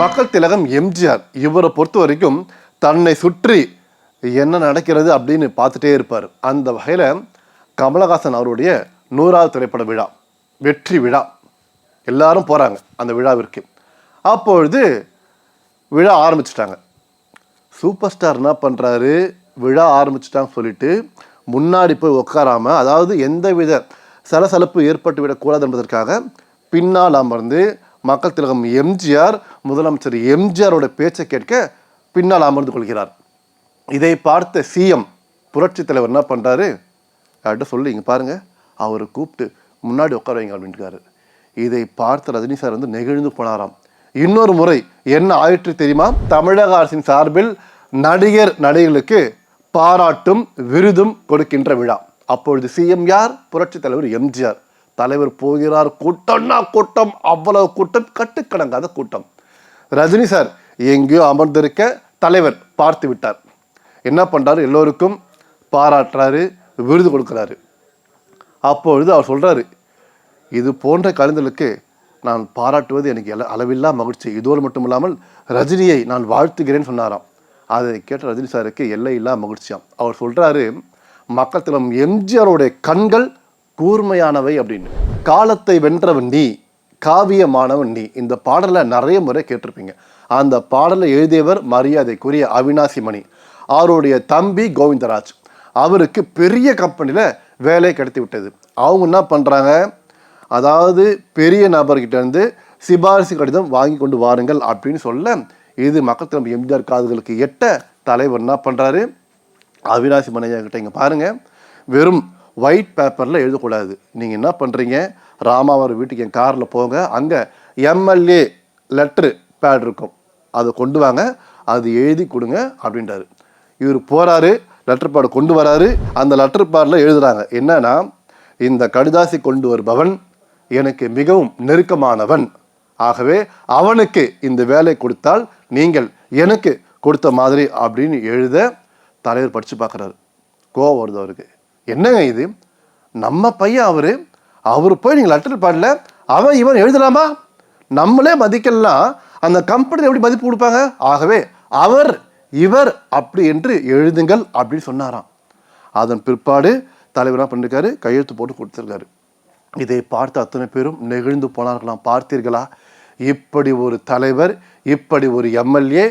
மக்கள் திலகம் எம்ஜிஆர் இவரை பொறுத்த வரைக்கும் தன்னை சுற்றி என்ன நடக்கிறது அப்படின்னு பார்த்துட்டே இருப்பார். அந்த வகையில் கமலஹாசன் அவருடைய நூறாவது திரைப்பட விழா வெற்றி விழா. எல்லாரும் போகிறாங்க அந்த விழாவிற்கு. அப்பொழுது விழா ஆரம்பிச்சிட்டாங்க. சூப்பர் ஸ்டார் என்ன பண்ணுறாரு விழா ஆரம்பிச்சிட்டாங்க சொல்லிட்டு முன்னாடி போய் உட்காராம அதாவது எந்தவித சலசலப்பு ஏற்பட்டு விடக்கூடாது என்பதற்காக பின்னால் அமர்ந்து மக்கள் திலகம் எம்ஜிஆர் முதலமைச்சர் எம்ஜிஆரோட பேச்சை கேட்க பின்னால் அமர்ந்து கொள்கிறார். இதை பார்த்த சிஎம் புரட்சி தலைவர் என்ன பண்ணுறாரு யார்கிட்ட சொல்லி இங்கே பாருங்கள் அவரை கூப்பிட்டு முன்னாடி உட்கார வைங்க அப்படின்ட்டுக்காரு இதை பார்த்த ரஜினி சார் வந்து நெகிழ்ந்து போனாராம். இன்னொரு முறை என்ன ஆயிற்று தெரியுமா? தமிழக அரசின் சார்பில் நடிகர் நடிகர்களுக்கு பாராட்டும் விருதும் கொடுக்கின்ற விழா. அப்பொழுது சிஎம் யார்? புரட்சி தலைவர் எம்ஜிஆர். தலைவர் போகிறார் கூட்டம்னா கூட்டம் அவ்வளவு கூட்டம் கட்டுக்கடங்காத கூட்டம். ரஜினி சார் எங்கேயோ அமர்ந்திருக்க தலைவர் பார்த்து விட்டார். என்ன பண்ணுறாரு எல்லோருக்கும் பாராட்டுறாரு விருது கொடுக்குறாரு. அப்பொழுது அவர் சொல்கிறாரு இது போன்ற கலைஞர்களுக்கு நான் பாராட்டுவது எனக்கு எல- அளவில்லா மகிழ்ச்சி. இதோடு மட்டும் இல்லாமல் ரஜினியை நான் வாழ்த்துகிறேன்னு சொன்னாராம். அதை கேட்ட ரஜினி சாருக்கு எல்லையில்லா மகிழ்ச்சியாம். அவர் சொல்கிறாரு மக்கள் தினம் எம்ஜிஆருடைய கண்கள் கூர்மையானவை அப்படின்னு. காலத்தை வென்றவன் நீ காவியமானவன் நீ. இந்த பாடலை நிறைய முறை கேட்டிருப்பீங்க. அந்த பாடலை எழுதியவர் மரியாதைக்குரிய அவினாசி மணி. அவருடைய தம்பி கோவிந்தராஜ். அவருக்கு பெரிய கம்பெனியில் வேலை கிடைத்து விட்டது. அவங்க என்ன பண்ணுறாங்க அதாவது பெரிய நபர்கிட்டேருந்து சிபாரிசு கடிதம் வாங்கி கொண்டு வாருங்கள் அப்படின்னு சொல்ல இது மக்கள் திரும்ப எம்ஜிஆர் காதுகளுக்கு எட்ட தலைவர் என்ன பண்ணுறாரு அவினாசி மனையா கிட்ட இங்கே பாருங்கள் வெறும் ஒயிட் பேப்பரில் எழுதக்கூடாது. நீங்கள் என்ன பண்ணுறீங்க ராமாவர் வீட்டுக்கு என் காரில் போங்க. அங்கே எம்எல்ஏ லெட்ரு பேட் இருக்கும். அதை கொண்டு வாங்க. அது எழுதி கொடுங்க அப்படின்றாரு. இவர் போகிறாரு லெட்டர் பேட் கொண்டு வராரு. அந்த லெட்டர் பேடில் எழுதுகிறாங்க என்னன்னா இந்த கடிதாசி கொண்டு வருபவன் எனக்கு மிகவும் நெருக்கமானவன். ஆகவே அவனுக்கு இந்த வேலை கொடுத்தால் நீங்கள் எனக்கு கொடுத்த மாதிரி அப்படின்னு எழுத தலைவர் படித்து பார்க்குறாரு. கோவம் வருது அவருக்கு. என்னங்க இது? நம்ம பையன் அவர் அவர் போய் நீங்கள் லெட்டர் பாடல அவன் இவன் எழுதலாமா? நம்மளே மதிக்கலாம் அந்த கம்பெனி எப்படி மதிப்பு கொடுப்பாங்க? ஆகவே அவர் இவர் அப்படி என்று எழுதுங்கள் அப்படின்னு சொன்னாராம். அதன் பிற்பாடு தலைவராக பண்ணிருக்காரு? கையெழுத்து போட்டு கொடுத்துருக்காரு. இதை பார்த்து அத்தனை பேரும் நெகிழ்ந்து போனார்களாம். பார்த்தீர்களா? இப்படி ஒரு தலைவர் இப்படி ஒரு எம்எல்ஏ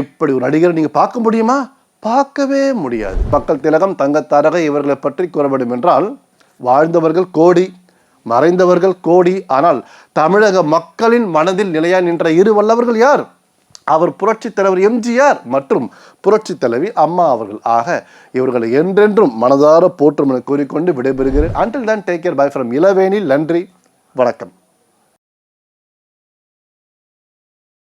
இப்படி ஒரு நடிகர் நீங்கள் பார்க்க முடியுமா? பார்க்கவே முடியாது. மக்கள் திலகம் தங்கத்தாரகை இவர்களை பற்றி கூறப்படும் என்றால் வாழ்ந்தவர்கள் கோடி மறைந்தவர்கள் கோடி ஆனால் தமிழக மக்களின் மனதில் நிலையா நின்ற இரு வல்லவர்கள் யார்? அவர் புரட்சி தலைவர் எம்ஜிஆர் மற்றும் புரட்சி தலைவி அம்மா அவர்கள். ஆக இவர்களை என்றென்றும் மனதார போற்றும் என கூறிக்கொண்டு விடைபெறுகிறேன். Until then take care bye from Ilavenil நன்றி. வணக்கம்.